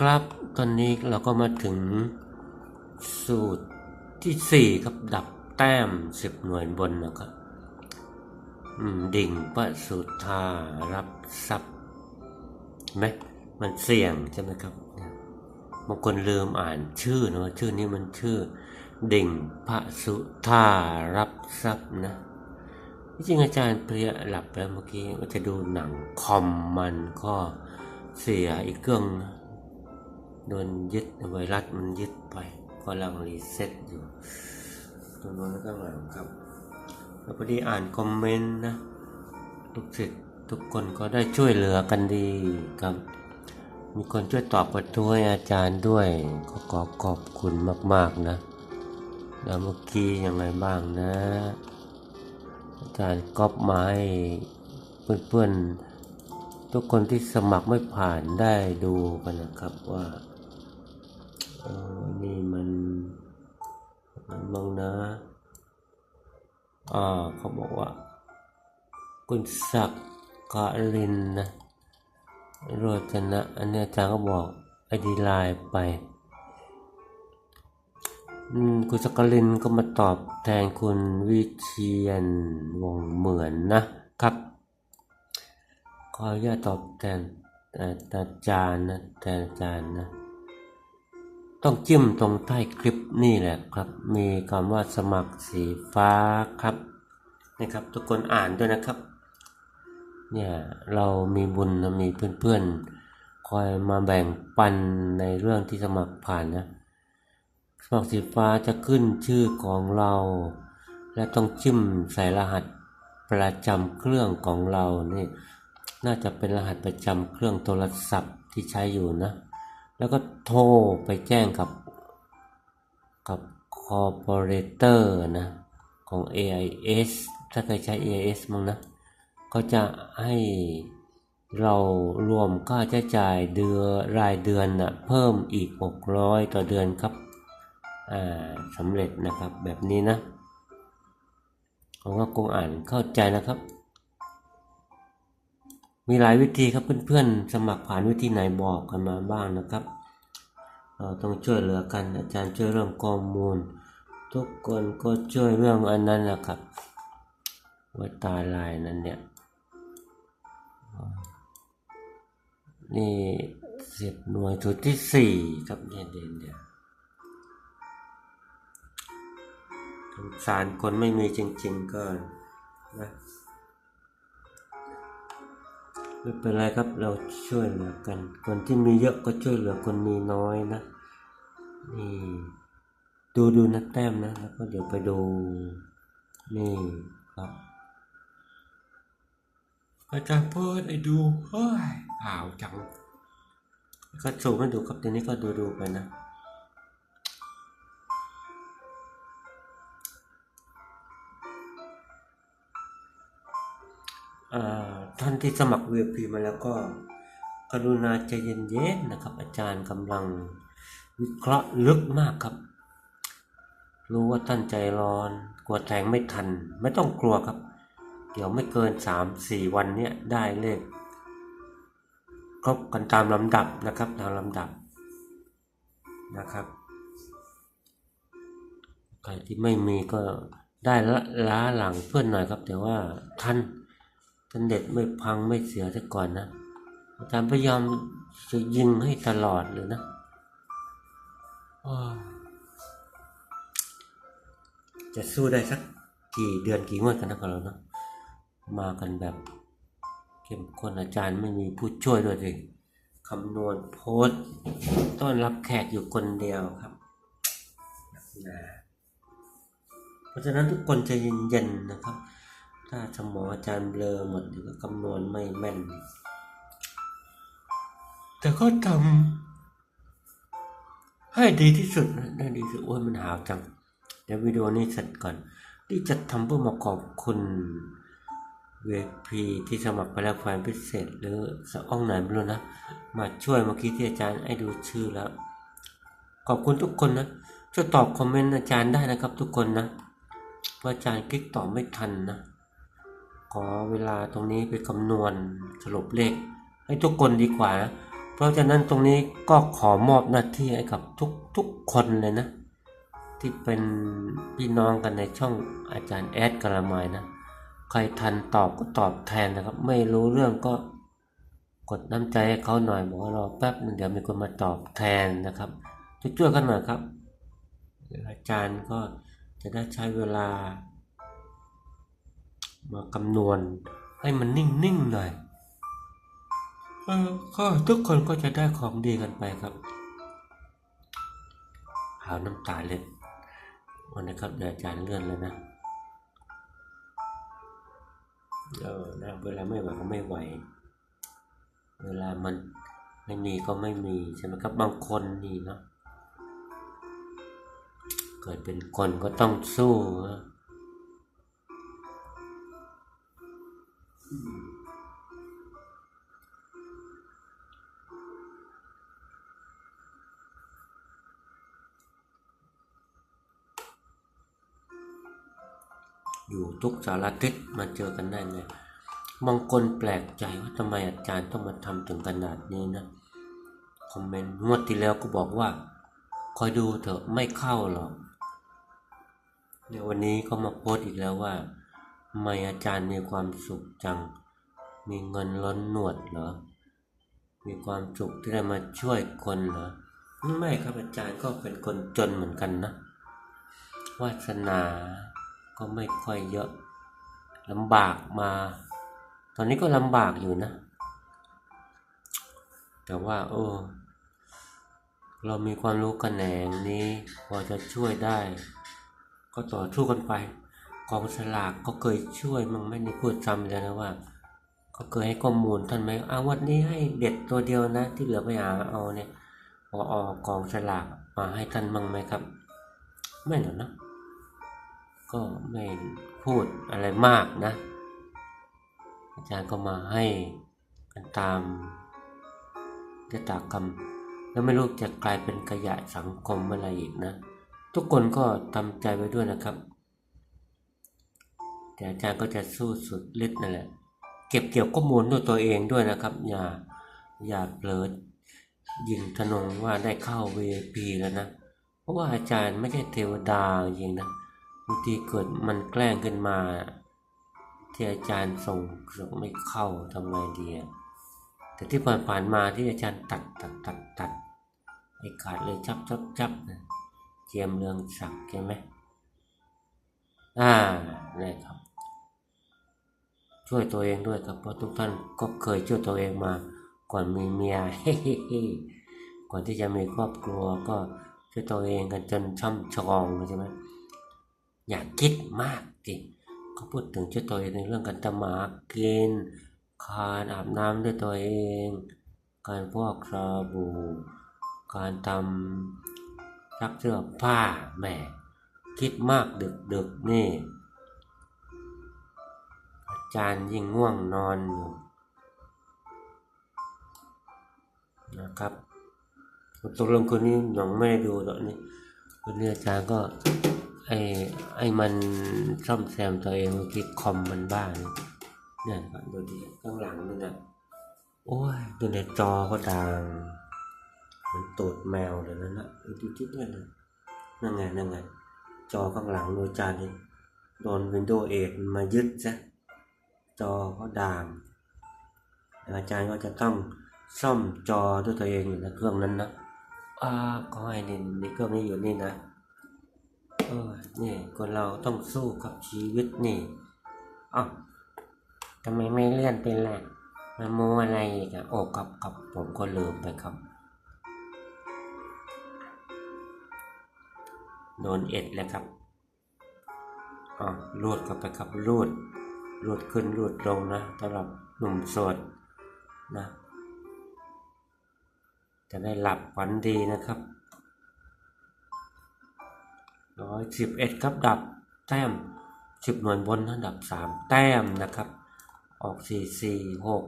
ครับ ตอนนี้เราก็มาถึงสูตรที่สี่ครับดับแต้มสิบหน่วยบนนะครับดิ่งประสุธารับทรัพย์เห็นไหมมันเสี่ยงใช่ไหมครับบางคนลืมอ่านชื่อนะว่าชื่อนี้มันชื่อ ดิ่งพระสุธารับทรัพย์นะจริงอาจารย์เปรียหลับแล้วเมื่อกี้ว่าจะดูหนังคอมมันก็เสียอีกเครื่องนะ โดนยึดไวรัสมันยึดไปกำลังรีเซ็ตอยู่ตรงนู้นแล้วก็หลังครับแล้วพอดีอ่านคอมเมนต์นะทุกสิทธิ์ทุกคนก็ได้ช่วยเหลือกันดีครับ มีคนช่วยตอบกระทู้ให้อาจารย์ด้วยก็ขอขอบคุณมาก ๆนะแล้วเมื่อกี้ยังไงบ้างนะ อาจารย์ก๊อปมาให้เพื่อนๆทุกคนที่สมัครไม่ผ่านได้ดูกันนะครับว่า เออนี่มันมันบ้างนะอ่าเขาบอกว่า คุณศักดิ์กลินนะโรจนะ อันนี้อาจารย์ก็บอกไอดีไลน์ไปคุณสกลินก็มาตอบแทนคุณวิเชียนวงเหมือนนะครับ ขออนุญาตตอบแทนอาจารย์นะแทนอาจารย์นะ ต้องจิ้มตรงใต้คลิปนี่แหละครับ มีคำว่าสมัครสีฟ้าครับนะครับ ทุกคนอ่านด้วยนะครับ เนี่ยเรามีบุญมีเพื่อนๆ คอยมาแบ่งปันในเรื่องที่สมัครผ่านนะ สมัครสีฟ้าจะขึ้นชื่อของเรา และต้องจิ้มใส่รหัสประจำเครื่องของเรานี่น่าจะเป็นรหัสประจำเครื่องโทรศัพท์ที่ใช้อยู่นะ แล้วก็โทรไปแจ้งกับกับคอร์ปอเรเตอร์นะของ AIS ถ้าเคยใช้ AIS มั้งนะก็จะให้เรารวมค่าใช้จ่ายเดือนรายเดือนนะเพิ่มอีก 600 ต่อเดือนครับอ่าสำเร็จนะครับแบบนี้นะผมว่าคงอ่านเข้าใจนะครับ มีหลายวิธีครับเพื่อนๆ สมัครผ่านวิธีไหนบอกกันมาบ้างนะครับ เราต้องช่วยเหลือกันอาจารย์ช่วยเรื่องข้อมูล ทุกคนก็ช่วยเรื่องอันนั้นนะครับว่าตาลายนั่นเนี่ยนี่สิบหน่วยชุดที่สี่ครับเนี่ยเด่นเนี่ยสารคนไม่มีจริงๆก็นะ ไม่เป็นไรครับเราช่วยเหลือกัน คนที่มีเยอะก็ช่วยเหลือคนมีน้อยนะนี่ดูดูนักแต้มนะแล้วก็เดี๋ยวไปดูนี่ครับอาจารย์เปิดไอ้ดูเฮ้ยอ้าวจังก็สูงให้ดูครับทีนี้ก็ดูดูๆไปนะ ท่านที่สมัคร VIP มาแล้วก็ กรุณาใจเย็นๆนะครับ อาจารย์กำลังวิเคราะห์ลึกมากครับ รู้ว่าท่านใจร้อน กลัวแทงไม่ทัน ไม่ต้องกลัวครับ เดี๋ยวไม่เกินสามสี่วันเนี้ยได้เลขครบกันตามลำดับนะครับตามลำดับนะครับใครที่ไม่มีก็ได้ละล้าหลังเพื่อนหน่อยครับ แต่ว่าท่าน ท่านเด็ดไม่พังไม่เสียซะก่อนนะอาจารย์พยายามจะยิงให้ตลอดเลยนะจะสู้ได้สักกี่เดือนกี่งวดกันนะครับเราเนาะมากันแบบเข้มข้นอาจารย์ไม่มีผู้ช่วยด้วยสิคำนวณโพสต์ต้อนรับแขกอยู่คนเดียวครับนะเพราะฉะนั้นทุกคนจะเย็นๆนะครับ ถ้าสมองอาจารย์เบลอหมดก็คำนวณไม่แม่น แต่ก็ทำให้ดีที่สุดนะได้ดีที่สุดโอ้ยมันหาวจัง เดี๋ยววิดีโอนี้เสร็จก่อน ที่จะทำเพื่อมาขอบคุณเวพีที่สมัครไปแล้วไฟล์พิเศษ หรือสะอ้องไหนไม่รู้นะ มาช่วยเมื่อกี้ที่อาจารย์ให้ดูชื่อแล้ว ขอบคุณทุกคนนะช่วยตอบคอมเมนต์อาจารย์ได้นะครับทุกคนนะ เพราะอาจารย์คลิกตอบไม่ทันนะ ขอเวลาตรงนี้ไปคำนวณสรุปเลข ให้ทุกคนดีกว่า เพราะฉะนั้นตรงนี้ก็ขอมอบหน้าที่ให้กับทุกทุกคนเลยนะ ที่เป็นพี่น้องกันในช่องอาจารย์แอดกระมายนะ ใครทันตอบก็ตอบแทนนะครับ ไม่รู้เรื่องก็กดน้ำใจให้เขาหน่อยบอกว่ารอแป๊บนึงเดี๋ยวมีคนมาตอบแทนนะครับช่วยๆกันหน่อยครับอาจารย์ก็จะได้ใช้เวลา มาคำนวณให้มันนิ่งๆหน่อยเออก็ทุกคนก็จะได้ของดีกันไปครับหาน้ำตาเล็ดวันนี้ครับเดี๋ยวอาจารย์เลื่อนเลยนะเออนะเวลาไม่ไหวก็ไม่ไหว เวลามันไม่มีก็ไม่มีใช่ไหมครับบางคนนี่เนาะเกิดเป็นคนก็ต้องสู้นะ อยู่ทุกสารทิศมาเจอกันได้เลยบางคนแปลกใจว่าทำไมอาจารย์ต้องมาทำถึงขนาดนี้นะ คอมเมนต์งวดที่แล้วก็บอกว่า คอยดูเถอะไม่เข้าหรอกเดี๋ยววันนี้ก็มาโพสต์อีกแล้วว่า ทำไมอาจารย์มีความสุขจัง มีเงินล้นหนวดเหรอ มีความสุขที่ได้มาช่วยคนเหรอ ไม่ครับอาจารย์ก็เป็นคนจนเหมือนกันนะ วาสนาก็ไม่ค่อยเยอะลำบากมา ตอนนี้ก็ลำบากอยู่นะ แต่ว่าโอ้เรามีความรู้กันแหนงนี้พอจะช่วยได้ ก็ต่อสู้กันไป กองสลากก็เคยช่วยมั่งไม่ได้พูดซ้ำเลยนะว่า ก็เคยให้ข้อมูลท่านไหมอาวันนี้ให้เด็ดตัวเดียวนะ ที่เหลือไปหาเอาเนี่ยพอออกองสลากมาให้ท่านมั่งไหมครับ ไม่หรอกนะก็ไม่พูดอะไรมากนะ อาจารย์ก็มาให้กันตามยถากรรม แล้วไม่รู้จะกลายเป็นขยะสังคมเมื่อไหรอีกนะ ทุกคนก็ทำใจไว้ด้วยนะครับ แต่อาจารย์ก็จะสู้สุดฤทธิ์นั่นแหละ เก็บเกี่ยวข้อมูลด้วยตัวเองด้วยนะครับ อย่าอย่าเผลอยิงทนงว่าได้เข้า VIP แล้วนะ เพราะว่าอาจารย์ไม่ใช่เทวดาจริงนะบางทีเกิดมันแกล้งขึ้นมา ที่อาจารย์ส่งส่งไม่เข้าทำไงดีแต่ที่ผ่านๆมาที่อาจารย์ตัดตัดตัดตัดไอ้ขาดเลยจับจับจับนะเจียมเรืองศักดิ์ใช่ไหมอ่านี่ครับ ช่วยตัวเองด้วยครับเพราะทุกท่านก็เคยช่วยตัวเองมา ก่อนมีเมียก่อนที่จะมีครอบครัวก็ช่วยตัวเองกันจนช่ำชองใช่ไหมอย่าคิดมากจิเขาพูดถึงช่วยตัวเองในเรื่องการทำมากินการอาบน้ำด้วยตัวเอง การพอกสบู่การทำซักเสื้อผ้าแหม่คิดมากดึกดึกนี่ จารย์ยิ่งง่วงนอนอยู่นะครับตกลงคนนี้ยังไม่ได้ดูหรอกนี่คนนี้อาจารย์ก็ไอ้ไอ้มันซ่อมแซมตัวเองเมื่อกี้คอมมันบ้านี่เนี่ยดูดิข้างหลังนี่นะโอ้ยดูในจอก็ดังมันตูดแมวเลยนั่นนะดูจิ๊ดเลยนะนั่นไงนั่นไงจอข้างหลังดูจารย์นี่โดน Windows 8มันมายึดซะ จอก็ด่างอาจารย์ก็จะต้องซ่อมจอด้วยตัวเองอยู่นเครื่องนั้นนะอ่าก็ให้นี่นี่เครื่องนี้อยู่นี่นะเออนี่คนเราต้องสู้กับชีวิตนี่อ้าวทำไมไม่เลื่อนเป็นล่ะมาโมอะไรอีกอะโอ้ครับครับผมก็ลืมไปครับโดนเอ็ดแล้วครับอ๋อรูดเข้าไปครับรูด รูดขึ้นรูดลงนะสำหรับหนุ่มโสดนะจะได้หลับฝันดีนะครับร้อยสิบเอ็ดครับดับแต้มสิบหน่วยบนนะดับสามแต้มนะครับ ออกสี่สี่หก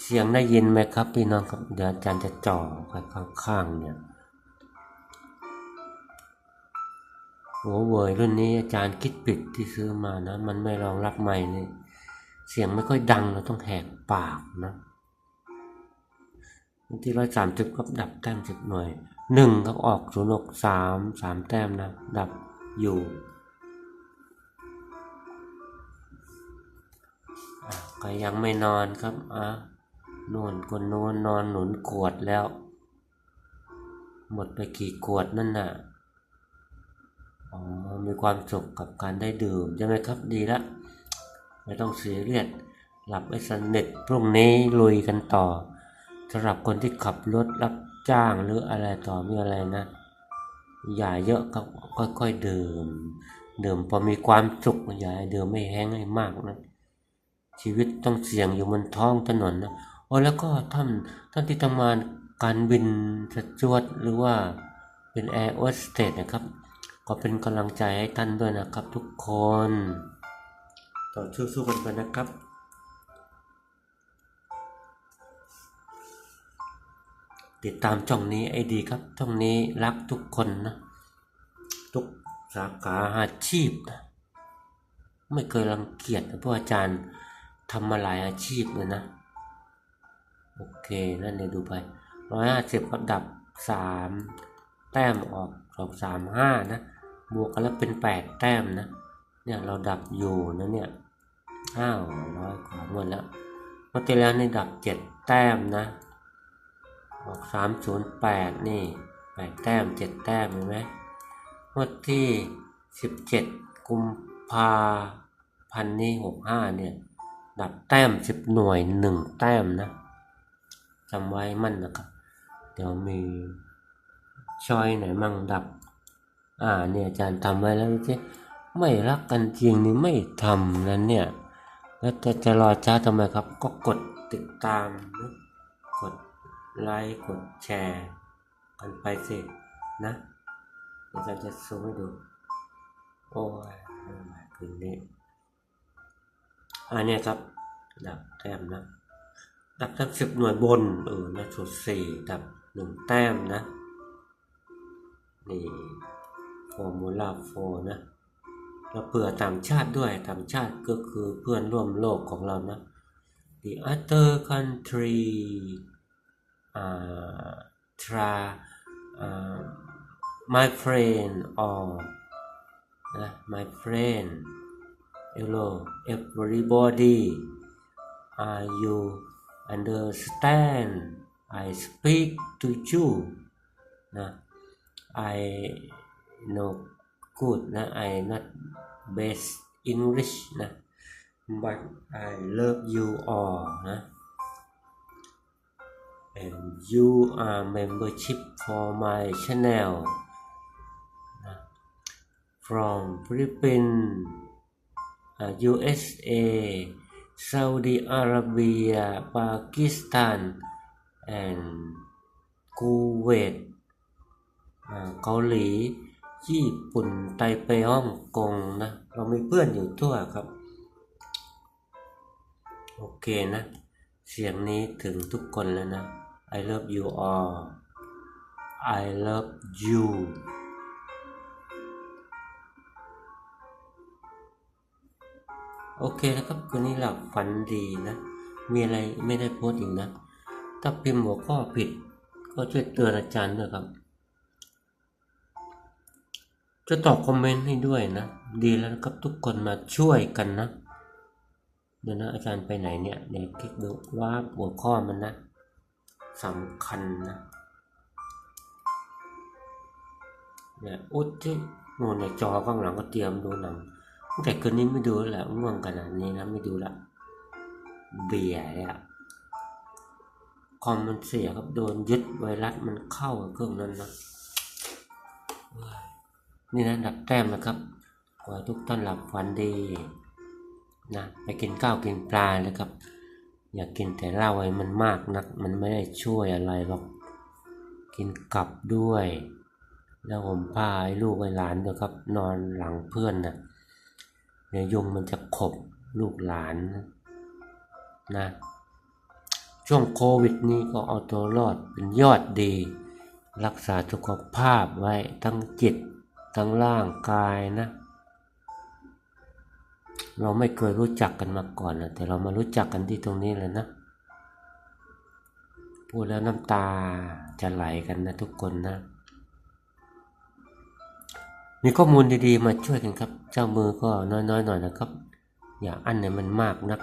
เสียงได้ยินไหมครับพี่น้องครับเดี๋ยวอาจารย์จะจ่อไปข้างๆเนี่ย หัวเว่ยรุ่นนี้อาจารย์คิดผิดที่ซื้อมานะ มันไม่รองรับไม่นี่เสียงไม่ค่อยดังเราต้องแหกปากนะที่ร้อยสามสิบครับดับแต้มสิบหน่วยหนึ่งครับออกศูนย์หกสามสามแต้มนะ ดับอยู่ก็ยังไม่นอนครับอะนวนคนน้นนอนหนุนขวดแล้ว หมดไปกี่ขวดนั่นน่ะ อ๋อมีความสุขกับการได้ดื่มใช่ไหมครับดีละไม่ต้องเสียเรียดหลับให้สนิทพรุ่งนี้ลุยกันต่อสำหรับคนที่ขับรถรับจ้างหรืออะไรต่อมีอะไรนะ อย่าเยอะครับค่อยๆดื่ม ดื่มพอมีความสุขอย่าให้ดื่มไม่แห้งให้มากนะชีวิตต้องเสี่ยงอยู่บนท้องถนนนะโอ้แล้วก็ท่านท่านที่ทำงานการบินสจวดหรือว่าเป็นแอร์โอสเตสนะครับ ก็เป็นกำลังใจให้ท่านด้วยนะครับทุกคน ต่อสู้ๆกันไปนะครับติดตามช่องนี้ไอดีครับ ช่องนี้รักทุกคนนะ ทุกสาขาอาชีพนะ ไม่เคยรังเกียจนะพราะอาจารย์ทำมาหลายอาชีพเลยนะ โอเคนั่นเลยดูไปร้อยห้าสิบก็ดับสามแต้มออกสองสามห้านะ บวกกันแล้วเป็นแปดแต้มนะ เนี่ยเราดับอยู่นะเนี่ยอ้าวร้อยกว่าหมดแล้วเมื่อที่แล้วนี่ดับเจ็ดแต้มนะ ออกสามศูนย์แปดนี่แปดแต้มเจ็ดแต้มเห็นไหมงวดที่สิบเจ็ดกุมภาพันนี้หกห้าเนี่ย ดับแต้มสิบหน่วยหนึ่งแต้มนะจำไว้มั่นนะครับ เดี๋ยวมีชอยไหนมั่งดับ อ่าเนี่ยอาจารย์ทำไว้แล้วที่ไม่รักกันจริงนี่ไม่ทำนะเนี่ยแล้วจะจะรอช้าทำไมครับ ก็กดติดตามนะกดไลค์กดแชร์ กันไปสินะอาจารย์จะซูมให้ดู โอ้ยม่ไหวคืนนี้อันเนี้ยครับ ดับแต้มนะดับทั้งสิบหน่วยบนเออนะสุดสี่ดับหนึ่งแต้มนะ นี่ มูลาโฟนะเราเผื่อต่างชาติด้วยต่างชาติก็คือเพื่อนร่วมโลกของเรานะ the other country uh, try uh, my friend or นะ my friend hello everybody are you understand I speak to you นะ I know good นะ I not best English นะ but I love you all นะ and you are membership for my channel นะ from Philippines uh, USA Saudi Arabia Pakistan and Kuwait อ่าเกาหลี ญี่ปุ่นไตเปฮ่องกงนะ เรามีเพื่อนอยู่ทั่วครับ โอเคนะ เสียงนี้ถึงทุกคนแล้วนะ I love you all I love you โอเคนะครับคืนนี้หลับฝันดีนะ มีอะไรไม่ได้โพสต์อีกนะ ถ้าพิมพ์หัวข้อผิด ก็ช่วยเตือนอาจารย์ด้วยครับ จะตอบคอมเมนต์ให้ด้วยนะ ดีแล้วครับทุกคนมาช่วยกันนะ เดี๋ยวนะอาจารย์ไปไหนเนี่ย เดี๋ยวคลิกดูว่าหัวข้อมันนะสำคัญนะเนี่ยอุดที่นู่นในจอข้างหลังก็เตรียมดูหนังแต่คืนนี้ไม่ดูแล้วหละง่วงขนาดนี้นะไม่ดูละเบียร์อะคอมมันเสียครับโดนยึดไวรัสมันเข้าเครื่องนั้นนะ นี่นะดับแต้มนะครับขอทุกท่านหลับฝันดีนะไปกินข้าวกินปลาเลยครับ อย่ากกินแต่เหล้าไอ้มันมากนัก มันไม่ได้ช่วยอะไรหรอก กินกลับด้วย แล้วผมพาไอ้ลูกไอ้หลานด้วยครับ นอนหลังเพื่อนนะเดี๋ยวยุงมันจะขบลูกหลานนะช่วงโควิดนี้ก็เอาตัวรอดเป็นยอดดี รักษาสุขภาพไว้ทั้งจิต ทั้งร่างกายนะ เราไม่เคยรู้จักกันมาก่อนนะแต่เรามารู้จักกันที่ตรงนี้เลยนะ พูดแล้วน้ำตาจะไหลกันนะทุกคนนะ มีข้อมูลดีๆมาช่วยกันครับ เจ้ามือก็น้อยๆหน่อยนะครับ อย่าอั้นเนี่ยมันมากนัก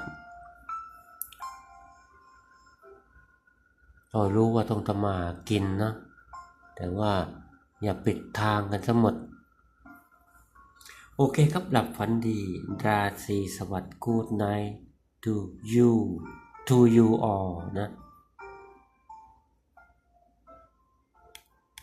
เรารู้ว่าต้องทำมาหากินนะ แต่ว่าอย่าปิดทางกันทั้งหมด โอเคครับหลับฝันดี ราศีสวัสดิ์ good night to you to you all นะ